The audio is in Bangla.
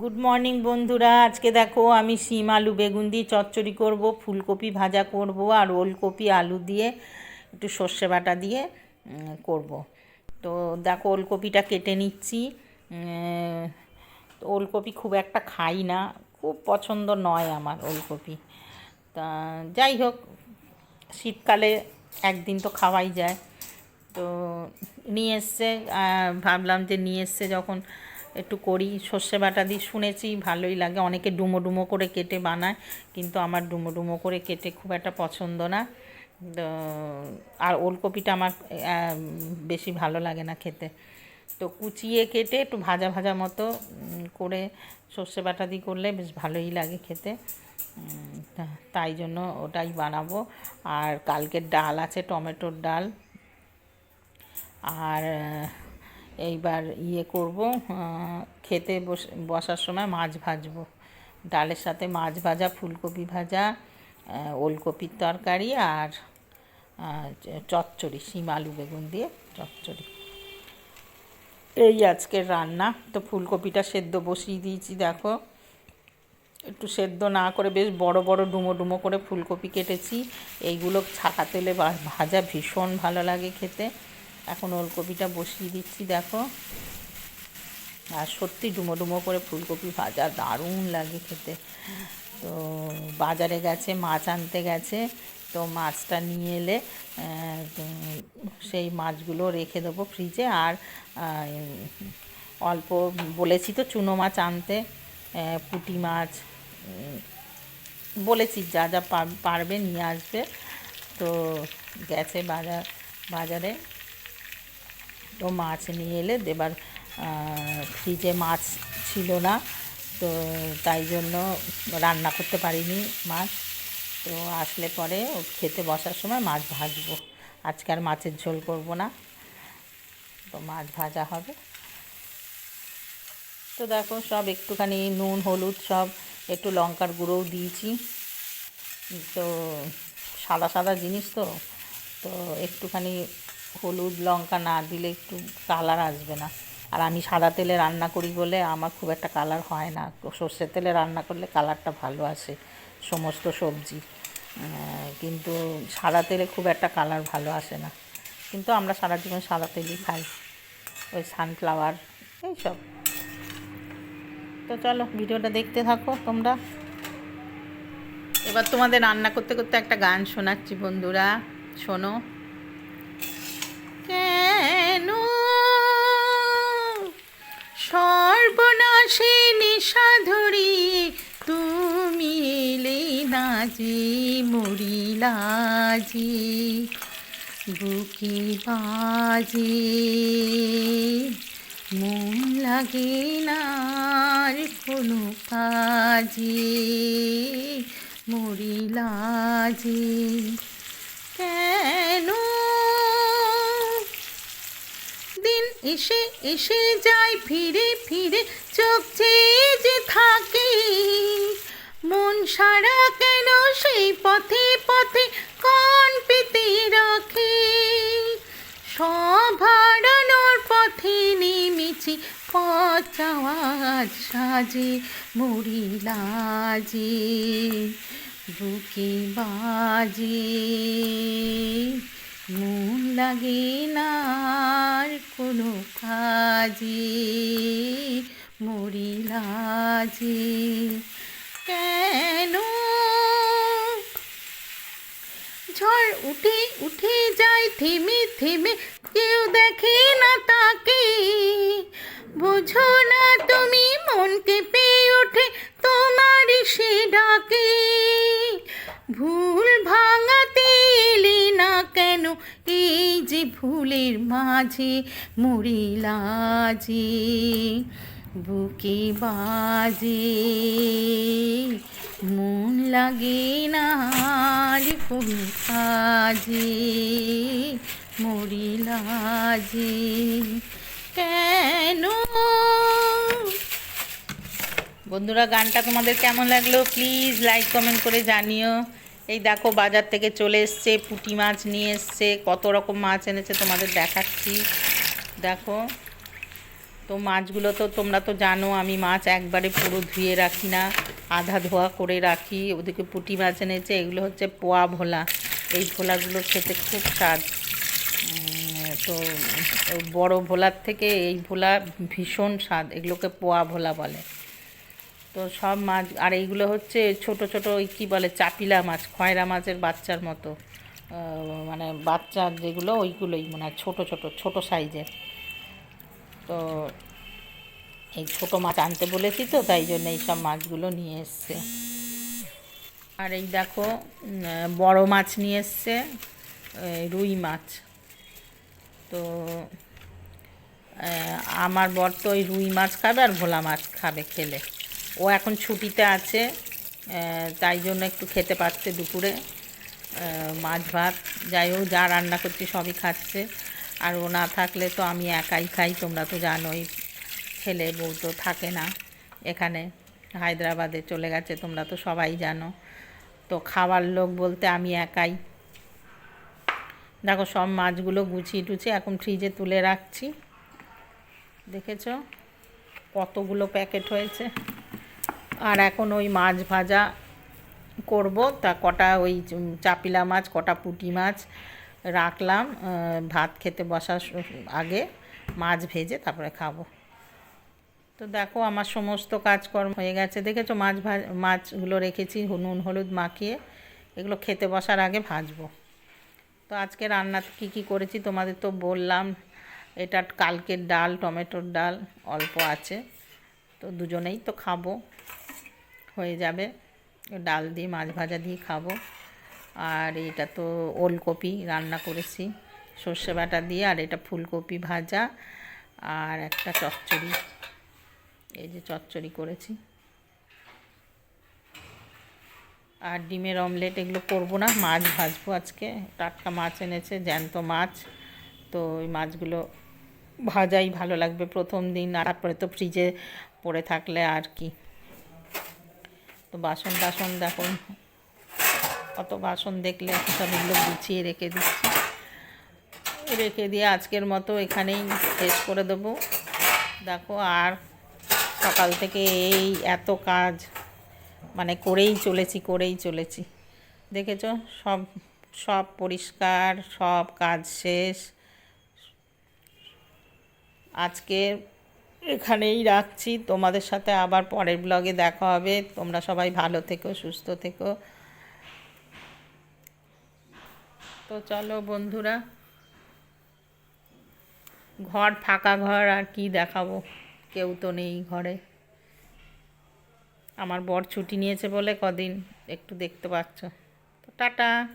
গুড মর্নিং বন্ধুরা। আজকে দেখো, আমি শিম, আলু, বেগুন দিয়ে চচ্চড়ি করব, ফুলকপি ভাজা করব, আর ওলকপি, আলু দিয়ে একটু সর্ষে বাটা দিয়ে করব। তো দেখো, ওলকপিটা কেটে নিচ্ছি। তো ওলকপি খুব একটা খাই না, খুব পছন্দ নয় আমার ওলকপি। তা যাই হোক, শীতকালে একদিন তো খাওয়াই যায়। তো নিয়ে এসছে ভাবলাম যে নিয়ে এসছে যখন একটু করি, সর্ষে বাটা দিয়ে শুনেছি, ভালোই লাগে। অনেকে ডুমো ডুমো করে কেটে বানায়, কিন্তু আমার ডুমো ডুমো করে কেটে খুব একটা পছন্দ না। আর ওলকপিটা আমার বেশি ভালো লাগে না খেতে। তো কুচিয়ে কেটে একটু ভাজা ভাজা মতো করে সর্ষে বাটা দিয়ে করলে বেশ ভালোই লাগে খেতে। তাই জন্য ওটাই বানাবো। আর কালকের ডাল আছে, টমেটোর ডাল। আর এইবার ইয়ে করব খেতে বস, বসার সময় মাছ ভাজবো। ডালের সাথে মাছ ভাজা, ফুলকপি ভাজা ওলকপির তরকারি আর চচ্চড়ি, শিম আলু বেগুন দিয়ে চচ্চড়ি। এই আজকের রান্না। তো ফুলকপিটা সেদ্ধ বসিয়ে দিয়েছি, দেখো। একটু সেদ্ধ না করে বেশ বড় বড় ডুমো ডুমো করে ফুলকপি কেটেছি। এইগুলো ছাকা তেলে ভাজা ভীষণ ভালো লাগে খেতে। এখন ওলকপিটা বসিয়ে দিচ্ছি, দেখো। আর সত্যি ডুমো ডুমো করে ফুলকপি ভাজা দারুণ লাগে খেতে। তো বাজারে গেছে, মাছ আনতে গেছে, তো মাছটা নিয়ে এলে সেই মাছগুলো রেখে দেবো ফ্রিজে। আর অল্প বলেছি তো চুনো মাছ আনতে পুঁটি মাছ বলেছি যা যা পার- পারবে নিয়ে আসবে। তো গেছে বাজার, বাজারে। তো মাছ নিয়ে এলে দেবার ফ্রিজে মাছ ছিল না, তো তাই জন্য রান্না করতে পারিনি মাছ। তো আসলে পরে ও খেতে বসার সময় মাছ ভাজবো। আজকে আর মাছের ঝোল করব না, তো মাছ ভাজা হবে। তো দেখো সব একটুখানি নুন, হলুদ সব, একটু লঙ্কার গুঁড়োও দিয়েছি। তো সাদা সাদা জিনিস তো তো একটুখানি হলুদ লঙ্কা না দিলে একটু কালার আসবে না। আর আমি সাদা তেলে রান্না করি বলে আমার খুব একটা কালার হয় না। সর্ষের তেলে রান্না করলে কালারটা ভালো আসে, সমস্ত সবজি। কিন্তু সাদা তেলে খুব একটা কালার ভালো আসে না। কিন্তু আমরা সারা জীবন সাদা তেলই খাই। ওই সানফ্লাওয়ার এইসব। তো চলো, ভিডিওটা দেখতে থাকো তোমরা। এবার তোমাদের রান্না করতে করতে একটা গান শোনাচ্ছি বন্ধুরা। শোনো। সর্বনাশে নিশাধরি তুমি এলে না যে মরিলা যে, বুকে বাজে, মন লাগে না কোনো কাজে, মরিলা যে এসে এসে যায় ফিরে ফিরে চোখ চেয়ে যে থাকে। মন সারা কেন সেই পথে পথে কান পেতে রাখে? সব হারানোর পথে নেমেছি, পথ যাওয়ার সাজে মরিলাজে বুকে বাজে। মন লাগে না আর কোনো কাজে মরিলাজে কেন? ঝড় উঠে উঠে যায় থেমে থেমে কেউ দেখে না তাকে। বোঝো না তুমি মন কেঁপে ওঠে তোমার সে ডাকে। ভুল কেন এই যে ভুলের মাঝে মরিলা যে বুকে বাজে, মন লাগে না আর কোনো কাজে মরিলা যে কেন? বন্ধুরা, গানটা তোমাদের কেমন লাগল? প্লিজ লাইক কমেন্ট করে জানিও। এই দেখো বাজার থেকে চলে এসছে, পুঁটি মাছ নিয়ে এসছে, কত রকম মাছ এনেছে তোমাদের দেখাচ্ছি। দেখো, তো মাছগুলো তো তোমরা তো জানো, আমি মাছ একবারে পুরো ধুয়ে রাখি না, আধা ধোয়া করে রাখি, ওদিকে পুঁটি মাছ এনেছে, এগুলো হচ্ছে পোয়া ভোলা। এই ভোলাগুলো খেতে খুব স্বাদ। তো বড় ভোলার থেকে এই ভোলা ভীষণ স্বাদ, এগুলোকে পোয়া ভোলা বলে। তো সব মাছ, আর এইগুলো হচ্ছে ছোট ছোট ওই কী বলে, চাপিলা মাছ, খয়রা মাছের বাচ্চার মতো। মানে বাচ্চার যেগুলো, ওইগুলোই মানে ছোট ছোট ছোট সাইজের। তো এই ছোট মাছ আনতে বলেছি তো, তাই জন্য এই সব মাছগুলো নিয়ে এসছে। আর এই দেখো বড় মাছ নিয়ে এসছে রুই মাছ। তো আমার বর তো ওই রুই মাছ খাবে আর ভোলা মাছ খাবে খেলে। ও এখন ছুটিতে আছে তাই জন্য একটু খেতে পারছে দুপুরে মাছ ভাত। যাই হোক, যা রান্না করছি সবই খাচ্ছে। আর ও না থাকলে তো আমি একাই খাই, তোমরা তো জানোই, ছেলে বউ তো থাকে না এখানে, হায়দ্রাবাদে চলে গেছে, তোমরা তো সবাই জানো। তো খাওয়ার লোক বলতে আমি একাই। দেখো, সব মাছগুলো গুছিয়ে টুছিয়ে এখন ফ্রিজে তুলে রাখছি। দেখেছ? কতগুলো প্যাকেট হয়েছে? আর এখন ওই মাছ ভাজা করব। তা কটা ওই চাপিলা মাছ, কটা পুঁটি মাছ রাখলাম। ভাত খেতে বসার আগে মাছ ভেজে তারপরে খাব। তো দেখো আমার সমস্ত কাজকর্ম হয়ে গেছে। দেখেছ মাছ ভাজ মাছগুলো রেখেছি, নুন, হলুদ মাখিয়ে। এগুলো খেতে বসার আগে ভাজবো। তো আজকে রান্না কী কী করেছি তোমাদের তো বললাম। এটা কালকের ডাল, টমেটোর ডাল অল্প আছে। তো দুজনেই তো খাব। হয়ে যাবে। ডাল দিয়ে, মাছ ভাজা দিয়ে খাব। আর এটা তো ওলকপি রান্না করেছি, সর্ষে বাটা দিয়ে, আর এটা ফুলকপি ভাজা, আর একটা চচ্চড়ি। এই যে চচ্চড়ি করেছি। আর ডিমের অমলেট এগুলো করব না, মাছ ভাজবো আজকে। টাটকা মাছ এনেছে, জ্যান্ত মাছ। তো ওই মাছগুলো ভাজাই ভালো লাগবে প্রথম দিন, আর তারপরে তো ফ্রিজে পড়ে থাকলে আর কি। তো বাসন টাসন দেখো। কত বাসন দেখলে সব এগুলো গুছিয়ে রেখে দিচ্ছি। রেখে দিয়ে আজকের মতো এখানেই শেষ করে দেবো। দেখো আর সকাল থেকে এই এত কাজ মানে করেই চলেছি করেই চলেছি। দেখেছ? সব সব পরিষ্কার, সব কাজ শেষ। আজকে এখানেই রাখছি। তোমাদের সাথে আবার পরের ব্লগে দেখা হবে। তোমরা সবাই ভালো থেকো, সুস্থ থেকো। তো চলো বন্ধুরা, ঘর ফাঁকা ঘর, আর কি দেখাবো? কেউ তো নেই ঘরে। আমার বর ছুটি নিয়েছে বলে কদিন একটু দেখতে পাচ্ছ। তো টাটা।